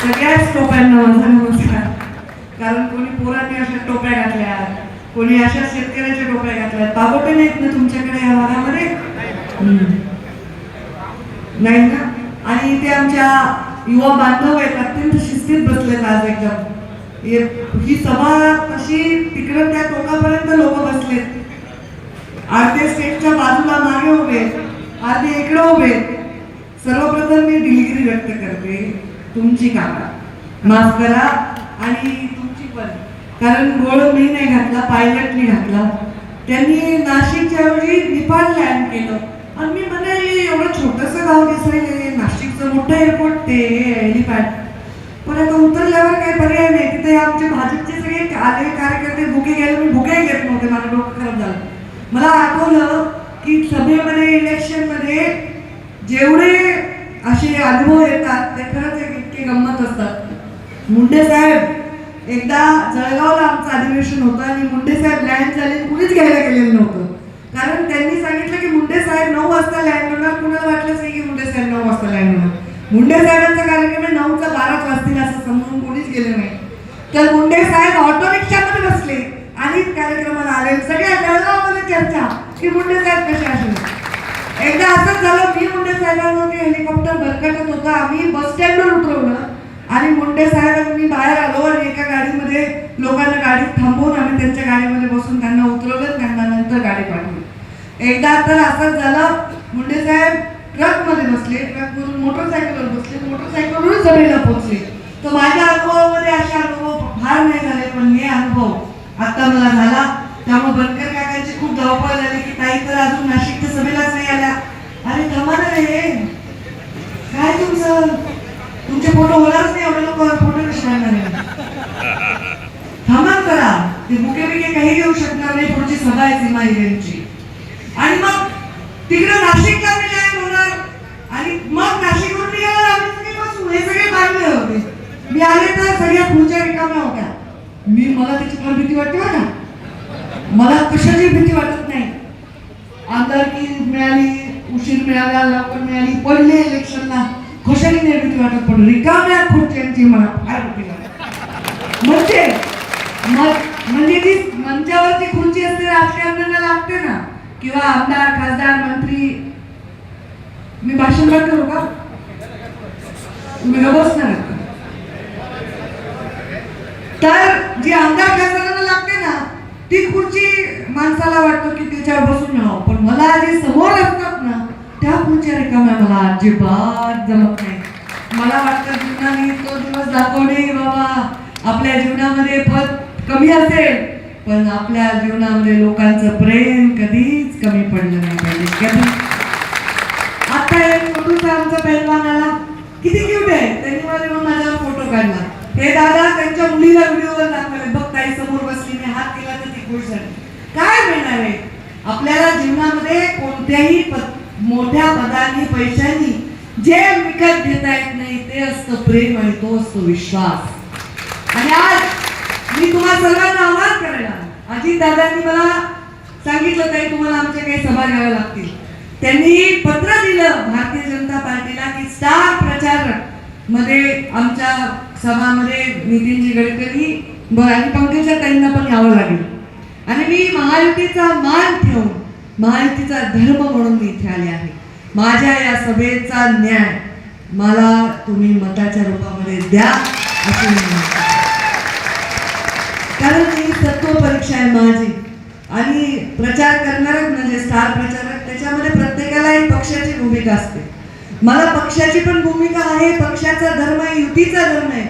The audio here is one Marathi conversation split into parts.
सगळ्याच टोप्यांना माझा नमस्कार. कारण कोणी पोरांनी अशा टोप्या घातल्या कोणी अशा शेतकऱ्याच्या टोप्या घातल्या. ताबोटे नाहीत ना तुमच्याकडे या भागामध्ये नाही ना? आणि इथे आमच्या युवा बांधव आहेत अत्यंत शिस्तीत बसलेत आज एकदम. ही सभा कशी तिकडं त्या टोकापर्यंत लोक बसलेत. अर्धे स्टेटच्या बाजूला मागे उभे अर्धे इकडे उभे सर्वप्रथम मी दिलगिरी व्यक्त करते. तुमची काका माफ करा आणि तुमची पण. कारण गोळ मी नाही घातला पायलटनी घातला. त्यांनी नाशिकच्या वेळी निपाल लँड केलं. आणि मी म्हणाले एवढं छोटंसं गाव दिसायले. नाशिकचं मोठं एअरपोर्ट ते हेलिपॅड. पण आता उतरल्यावर काही पर्याय नाही. तिथे आमचे भाजपचे सगळे आले कार्यकर्ते भुके गेले. मी भुके घेत नव्हते. माझं डोकं खराब झालं. मला आठवलं की सभेमध्ये इलेक्शनमध्ये जेवढे असे अनुभव येतात ते खरंच एक ते गंमत असतात. मुंडे साहेब एकदा जळगावला आमचं अधिवेशन होतं आणि मुंडे साहेब लँड झाले कुणीच घ्यायला गेलेलं नव्हतं. कारण त्यांनी सांगितलं की मुंडे साहेब नऊ वाजता लँड होणार कुणाला वाटलंच नाही की मुंडे साहेब नऊ वाजता लँड होणार. मुंडे साहेबांचा कार्यक्रम आहे नऊचा बाराच वाजतील असं समजून कोणीच गेले नाही. तर मुंडे साहेब ऑटो रिक्षामध्ये बसले आणि कार्यक्रमाला आले. सगळ्या जळगावमध्ये चर्चा की मुंडे साहेब कसे असेल एकदा असंच झालं मी मुंडे साहेबांवरती हेलिकॉप्टर भरकटत होता. आम्ही बस स्टँडवर उतरवलं आणि मुंडे साहेबांनी बाहेर आलो आणि एका गाडीमध्ये लोकांना गाडीत थांबवून आम्ही त्यांच्या गाडीमध्ये बसून त्यांना उतरवलं त्यांना नंतर गाडी पाठवली. एकदा तर असंच झालं मुंडे साहेब ट्रकमध्ये बसले ट्रकवरून मोटरसायकलवर बसले मोटरसायकलवरून जमिनीला पोहोचले. तर माझ्या अनुभवामध्ये असे अनुभव फार नाही झाले पण हे अनुभव आता मला झाला. त्यामुळे बनकर काकांची खूप धावपळ झाली की ताई तर अजून नाशिकच्या सभेलाच नाही आल्या अरे थांबा ना रे काय तुमचे फोटो होणारच नाही एवढे लोक फोटो कसे थांबा करा ते बुके बिके काही घेऊ शकणार नाही पुढची सभा आहे सीमा हिरेनची आणि मग तिकडे नाशिकला मी होणार. आणि मग नाशिकवरून निघाला आम्ही सगळे बसू हे सगळे बांधले होते. मी आले तर सगळ्या खुर्च्या रिकाम्या होत्या. मी मला त्याची फार भीती वाटते ना मला कशाची भीती वाटत नाही. आमदारकी मिळाली उशीर मिळाला लवकर मिळाली पडले इलेक्शनला कशाने नाही भीती वाटत पण रिकाम्या खुर्च्यांची मला फार भीती म्हणजे मग- म्हणजे ती मंचावरची खुर्ची असते राजकारणाला लागते ना? किंवा आमदार खासदार मंत्री. मी भाषण बंद करू का? बसणार तर जी आमदार खासदारांना लागते ना ती खुर्ची माणसाला वाटतं की त्याच्यावर बसून राहावं. पण मला जे समोर असतात ना त्या खुर्च्या रिकाम्या मला अजिबात जमत नाही. मला वाटतं जीवनाने तो दिवस दाखवणे बाबा. आपल्या जीवनामध्ये पद कमी असेल पण आपल्या जीवनामध्ये लोकांचं प्रेम कधीच कमी पडलं नाही पाहिजे कधी. आता एक फोटोचा आमचा पहिलवान आला. किती क्यूट आहे. त्यांनी मला माझा फोटो काढला. हे दादा त्यांच्या मुलीला व्हिडिओवर दाखवले. बघ ताई समोर बसली मी हात केला तर ती खुश झाली. काय मिळणार आहे? आपल्याला जीवनामध्ये कोणत्याही पद- मोठ्या पदांनी पैशांनी जे विकत घेता येत नाही ते असतं प्रेम आणि तो असतो विश्वास. आणि आज मी तुम्हा सर्वांना आवाहन करायला अजित दादांनी मला सांगितलं ताई तुम्हाला आमच्या काही सभा घ्याव्या लागतील. त्यांनी पत्र दिलं भारतीय जनता पार्टीला की स्टार प्रचारमध्ये आमच्या सभामध्ये नितीनजी गडकरी ब- आणि पंकजा ताईंना पण यावं लागेल. आणि मी महायुतीचा मान ठेवून महायुतीचा धर्म म्हणून मी इथे आले आहे. माझ्या या सभेचा न्याय मला तुम्ही मताच्या रूपामध्ये द्या असे कारण ही तत्व परीक्षा आहे माझी. आणि प्रचार करणारच म्हणजे स्टार प्रचारक त्याच्यामध्ये प्रत्येकाला एक पक्षाची भूमिका असते. मला पक्षाची पण भूमिका आहे पक्षाचा धर्म आहे युतीचा धर्म आहे.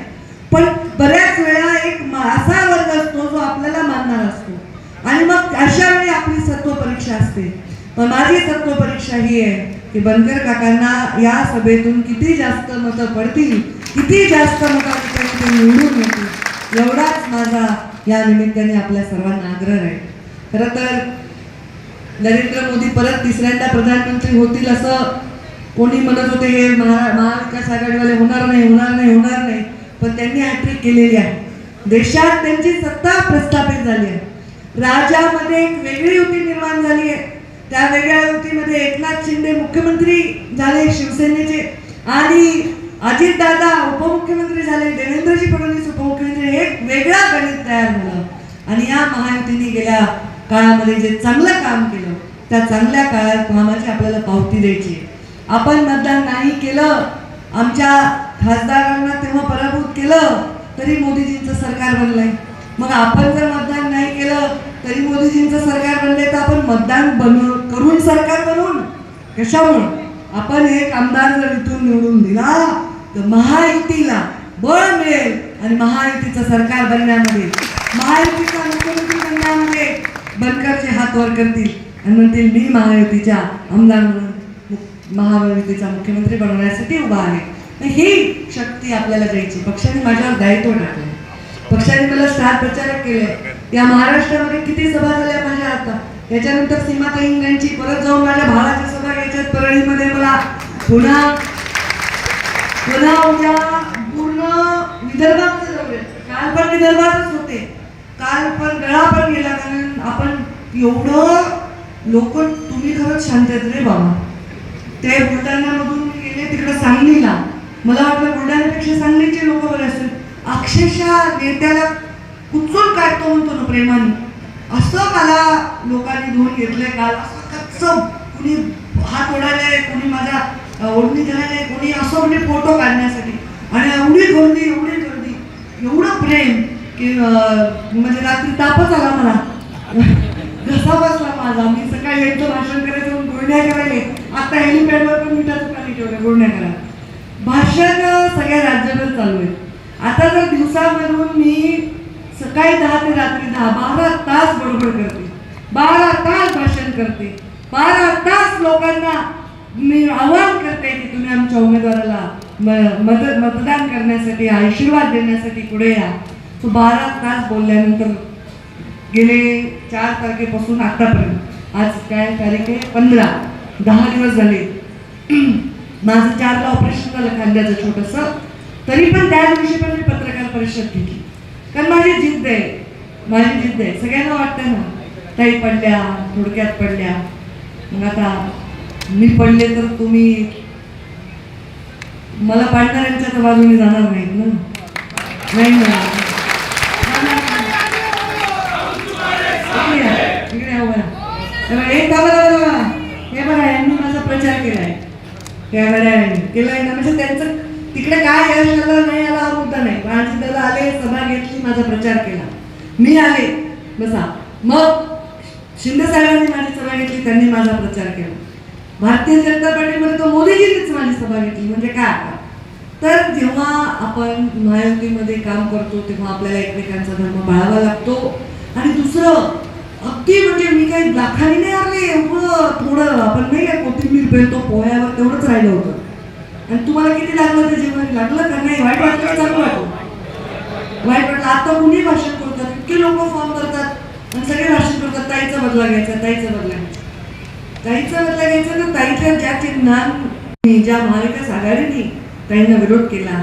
पण बऱ्याच वेळा एक असा वर्ग असतो जो आपल्याला मानणार असतो. आणि मग अशा वेळी आपली सत्व परीक्षा असते. पण माझी सत्व परीक्षा ही आहे की बनकर काकांना या सभेतून किती जास्त मतं पडतील किती जास्त मतांनी ते निवडून येतील एवढाच माझा या निमित्ताने आपल्या सर्वांना आग्रह आहे. खरं तर नरेंद्र मोदी परत तिसऱ्यांदा प्रधानमंत्री होतील असं कोणी म्हणत होते हे महा महाविकास आघाडीवाले होणार नाही होणार नाही होणार नाही पण त्यांनी हॅट्रिक केलेली आहे. देशात त्यांची सत्ता प्रस्थापित झाली आहे. राज्यामध्ये एक वेगळी युती निर्माण झाली आहे. त्या वेगळ्या युतीमध्ये एकनाथ शिंदे मुख्यमंत्री झाले शिवसेनेचे आणि अजितदादा उपमुख्यमंत्री झाले देवेंद्रजी फडणवीस उपमुख्यमंत्री एक वेगळा गणित तयार झालं. आणि या महायुतीने गेल्या काळामध्ये जे चांगलं काम केलं त्या चांगल्या काळात कामाची आपल्याला पावती द्यायची. आपण मतदान नाही केलं आमच्या खासदारांना तेव्हा पराभूत केलं तरी मोदीजींचं सरकार बनलंय. मग आपण जर मतदान नाही केलं तरी मोदीजींचं सरकार बनले तर आपण मतदान बनव करून सरकार बनवून कशामुळं? आपण एक आमदार जर इथून निवडून दिला तर महायुतीला बळ मिळेल आणि महायुतीचं सरकार बनण्यामध्ये महायुतीचा मुख्यमंत्री बनण्यामध्ये बनकरचे हात वर करतील आणि म्हणतील मी महायुतीच्या आमदार म्हणून महायुतीचा मुख्यमंत्री बनवण्यासाठी उभा आहे. तर ही शक्ती आपल्याला द्यायची. पक्षाने माझ्यावर दायित्व टाकलं. पक्षाने मला स्टार प्रचारक केले. या महाराष्ट्रामध्ये किती सभा झाल्या माझ्या आता? त्याच्यानंतर सीमाताई यांची परत जाऊन माझ्या भावाची सभा घ्यायच्यात परळीमध्ये मला पुन्हा पुन्हा उद्या पूर्ण विदर्भात जाऊया काल पण विदर्भातच होते. काल पण गळा पण गेला कारण आपण एवढं लोक तुम्ही खरंच शांत आहेत रे बाबा. ते बुलढाण्यामधून मी गेले तिकडे सांगलीला. मला वाटलं बुलढाण्यापेक्षा सांगलीचे लोक बरे असतील. अक्षरशः नेत्याला कुचून काढतो म्हणतो ना प्रेमाने? असं मला लोकांनी धुवून घेतलंय काल. असं कच्च कुणी हात ओढायलाय कुणी माझ्या ओढणी धरायलाय कुणी असं म्हणजे फोटो काढण्यासाठी. आणि एवढी गर्दी एवढी गर्दी एवढं प्रेम की म्हणजे रात्री तापच आला मला. घसा बसला माझा. मी सकाळी यायचं भाषण करायचं म्हणून गुळण्या करायले आता हेलिपॅडवर पण मिठाचं पाणी ठेवलं गुळण्या करा भाषण सगळ्या राज्यभर चालू आहे. आता जर दिवसामधून मी सकाळी दहा ते रात्री दहा बारा तास बडबड करते. बारा तास भाषण करते. बारा तास लोकांना मी आवाहन करते की तुम्ही आमच्या उमेदवाराला म- मत मतदान करण्यासाठी आशीर्वाद देण्यासाठी पुढे या. तो बारा तास बोलल्यानंतर गेले चार तारखेपासून आतापर्यंत. आज काय तारीख आहे? पंधरा. दहा दिवस झाले. माझं चारला ऑपरेशन झालं खांद्याचं छोटंसं. तरी पण त्या दिवशी पण मी पत्रकार परिषद घेतली. कारण माझी जिद्द आहे. माझी जिद्द आहे. सगळ्यांना वाटतं ना ताई पडल्या थोडक्यात पडल्या. मग आता मी पडले तर तुम्ही मला पाडणाऱ्यांच्या तर बाजूने जाणार नाही ना? नाही ना? हे बघा, एक का बरं हे बघा यांनी माझा प्रचार केलाय. कॅमेरा केलाय ना? म्हणजे त्यांचं तिकडे काय यश आलं नाही आला हा मुद्दा नाही. माझी त्याला आले सभा घेतली माझा प्रचार केला. मी आले. बसा. मग शिंदे साहेबांनी माझी सभा घेतली त्यांनी माझा प्रचार केला. भारतीय जनता पार्टीमध्ये तो मोदीजींनीच माझी सभा घेतली म्हणजे काय आता? तर जेव्हा आपण महायुतीमध्ये काम करतो तेव्हा आपल्याला एकमेकांचा धर्म पाळावा लागतो. आणि दुसरं अगदी म्हणजे मी काही दाखाली नाही आले एवढं थोडं आपण नाही काय कोथिंबीर पेरतो पोह्यावर तेवढंच राहिलं होतं. आणि तुम्हाला किती लागलं ते जेवण? लागलं का? नाही वाईट वाटलं चांगलं वाटलं? वाईट वाटलं. आता कुणी भाषण करतात? इतके लोक फॉर्म करतात. आणि सगळे भाषण करतात. ताईचा बदला घ्यायचा ताईचा बदला घ्यायचा. ताईचा बदला घ्यायचा तर ताईच्या ज्या चिन्हांनी ज्या महाविकास आघाडीने ताईंना विरोध केला.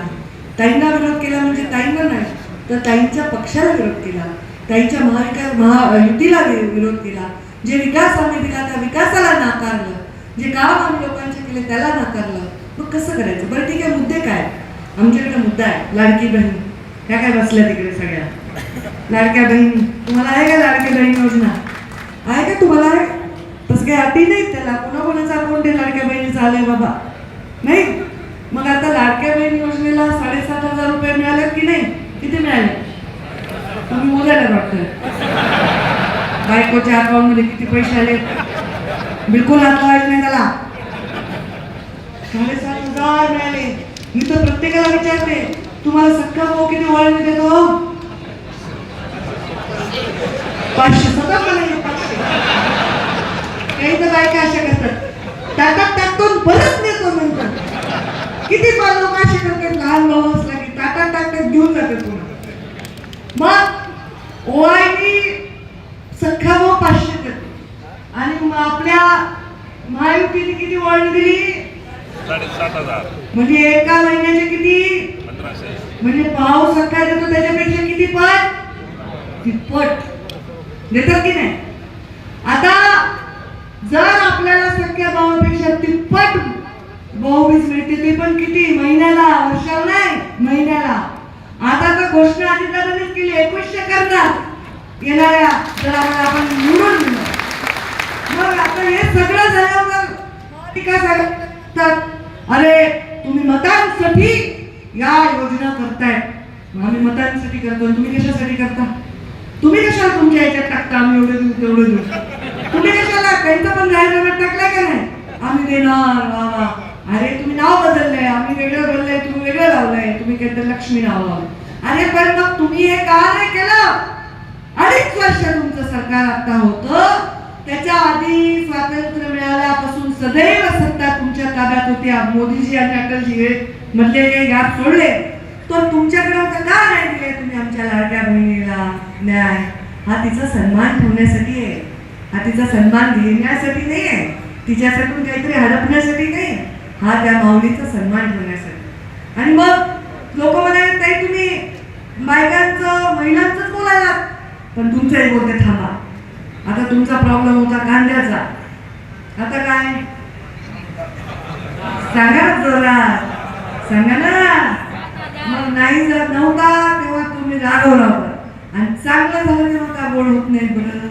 ताईंना विरोध केला म्हणजे ताईंना नाही. तर ताईंच्या पक्षाला विरोध केला. ताईच्या महाविकास महायुतीला विरोध केला. जे विकास आम्ही दिला त्या विकासाला नाकारलं. जे काम आम्ही लोकांचे केले त्याला नाकारलं. मग कसं करायचं? बरं ठीक आहे मुद्दे काय? आमच्याकडे मुद्दा आहे. लाडकी बहीण. ह्या काय बसल्या तिकडे सगळ्या? लाडक्या बहीण. तुम्हाला आहे का लाडकी बहीण योजना? आहे का तुम्हाला? आहे तसं काही अटी नाही त्याला. कोणा कोणाचा अकाउंट आहे लाडक्या बहिणीचं? आलंय बाबा. नाही? मग आता लाडक्या बहीण योजनेला साडेसात हजार रुपये मिळाले की नाही? किती मिळाले? तुम्ही मोजायला वाटतं. बायकोच्या अकाउंटमध्ये किती पैसे आले बिलकुल हात लावायचं नाही त्याला. साडेसात हजार मिळाले. मी तर प्रत्येकाला विचारते तुम्हाला सख्खा भाऊ किती वळण देतो पाचशे सतत मला पाचशे काही तर बायका अशा करतात. टाकात टाकतो परत नेतो नंतर. किती पण लोक असे करतात लहान भाऊ असला की टाकात टाकतात घेऊन जातात तुम्ही मग ओआयनी सख्खा भाऊ पाचशे देतो. आणि मग आपल्या महायुतीने किती वळण दिली? साडेसात हजार. म्हणजे एका महिन्याचे किती? पंधराशे. म्हणजे भाऊ सख्खा देतो त्याच्यापेक्षा किती पट? तिप्पट. देतात की नाही? आता जर आपल्याला सख्या भावापेक्षा तिप्पट भाऊबीज मिळते ते पण किती? महिन्याला तर घोषणा अजितदादांनीच केली एकवीसशे करणार येणाऱ्या जर आपण निवडून मग आता हे सगळं झाल्यावर टीका सांगतात अरे तुम्ही मतांसाठी या योजना करताय. आम्ही मतांसाठी करतो तुम्ही कशासाठी करता? तुम्ही कशाला तुमच्या याच्यात टाकता? आम्ही एवढे देऊ तेवढे देऊ तुम्ही कशाला? त्यांचं पण जाहीरनाम्यात टाकलाय का नाही? आम्ही देणार वा अरे तुम्ही नाव बदललंय. आम्ही वेगळं बदललंय तुम्ही वेगळं लावलंय. तुम्ही काहीतरी लक्ष्मी नाव लावलं अरे पण मग तुम्ही हे का नाही केलं? अडीच वर्ष तुमचं सरकार आता होतं. त्याच्या आधी स्वातंत्र्य मिळाल्यापासून सदैव सत्ता ताब्यात होत्या मोदीजी आणि अटलजी हे मधले हे गॅप सोडले. तर तुमच्याकडे होता का नाही दिले तुम्ही आमच्या लाडक्या बहिणीला न्याय. हा तिचा सन्मान ठेवण्यासाठी आहे. हा तिचा सन्मान घेण्यासाठी नाही आहे. तिच्यासाठी काहीतरी हडपण्यासाठी नाही. हा त्या माऊलीचा सन्मान ठेवण्यासाठी. आणि मग लोक म्हणाले ताई तुम्ही बायकांचं महिलांचंच बोलायला. पण तुमचंही बोलते थांबा. आता तुमचा प्रॉब्लेम होता कांद्याचा. आता काय? सांगा ना सांगा ना. मग नाही जर नव्हता तेव्हा तुम्ही रागवला होता. आणि चांगलं झालं तेव्हा का बोल होत नाही बरं?